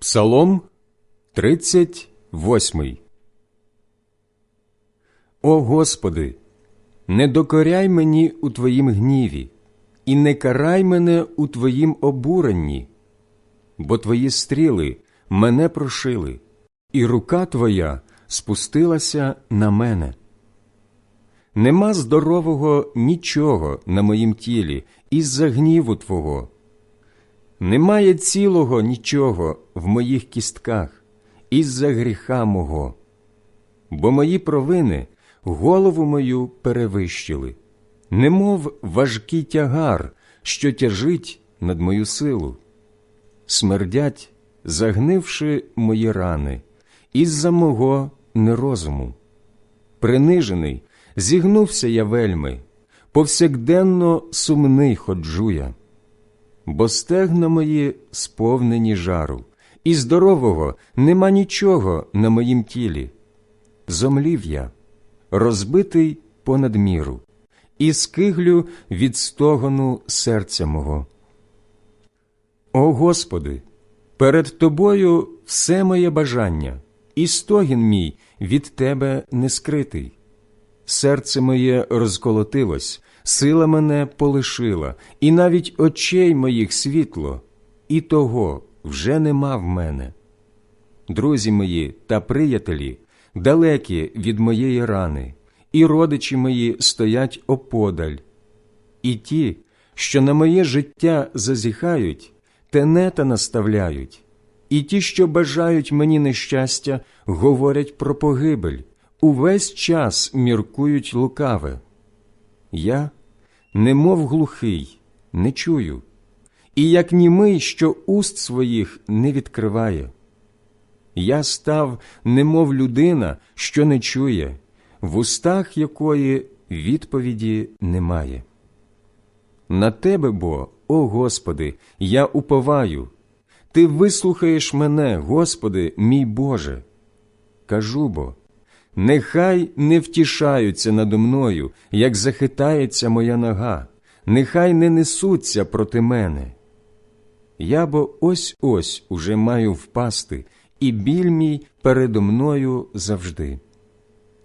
Псалом 38 О Господи, не докоряй мені у Твоїм гніві, і не карай мене у Твоїм обуренні, бо Твої стріли мене прошили, і рука Твоя спустилася на мене. Нема здорового нічого на моїм тілі із-за гніву Твого. Немає цілого нічого в моїх кістках із-за гріха мого, бо мої провини голову мою перевищили, немов важкий тягар, що тяжить над мою силу. Смердять, загнивши мої рани, із-за мого нерозуму. Принижений, зігнувся я вельми, повсякденно сумний ходжу я бо стегна мої сповнені жару, і здорового нема нічого на моїм тілі. Зомлів я, розбитий понад міру, і скиглю від стогону серця мого. О Господи, перед Тобою все моє бажання, і стогін мій від Тебе не скритий. Серце моє розколотилось, сила мене полишила, і навіть очей моїх світло, і того вже нема в мене. Друзі мої та приятелі далекі від моєї рани, і родичі мої стоять оподаль. І ті, що на моє життя зазіхають, тенета наставляють, і ті, що бажають мені нещастя, говорять про погибель, увесь час міркують лукаве. Я, немов глухий, не чую, і як німий, що уст своїх не відкриває. Я став, немов людина, що не чує, в устах якої відповіді немає. На тебе бо, о Господи, я уповаю, Ти вислухаєш мене, Господи, мій Боже. Кажу бо, Нехай не втішаються надо мною, як захитається моя нога, нехай не несуться проти мене. Я бо ось ось уже маю впасти, і біль мій передо мною завжди.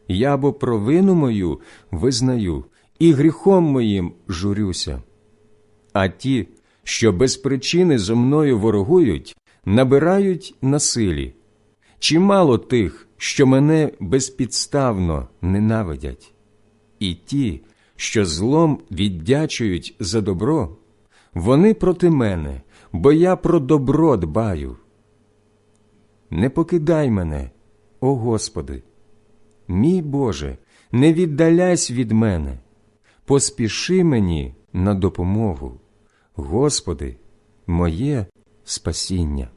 Я бо провину мою визнаю, і гріхом моїм журюся. А ті, що без причини зо мною ворогують, набирають насилі. Чимало тих, що мене безпідставно ненавидять, і ті, що злом віддячують за добро, вони проти мене, бо я про добро дбаю. Не покидай мене, о Господи, мій Боже, не віддаляйся від мене, поспіши мені на допомогу, Господи, моє спасіння.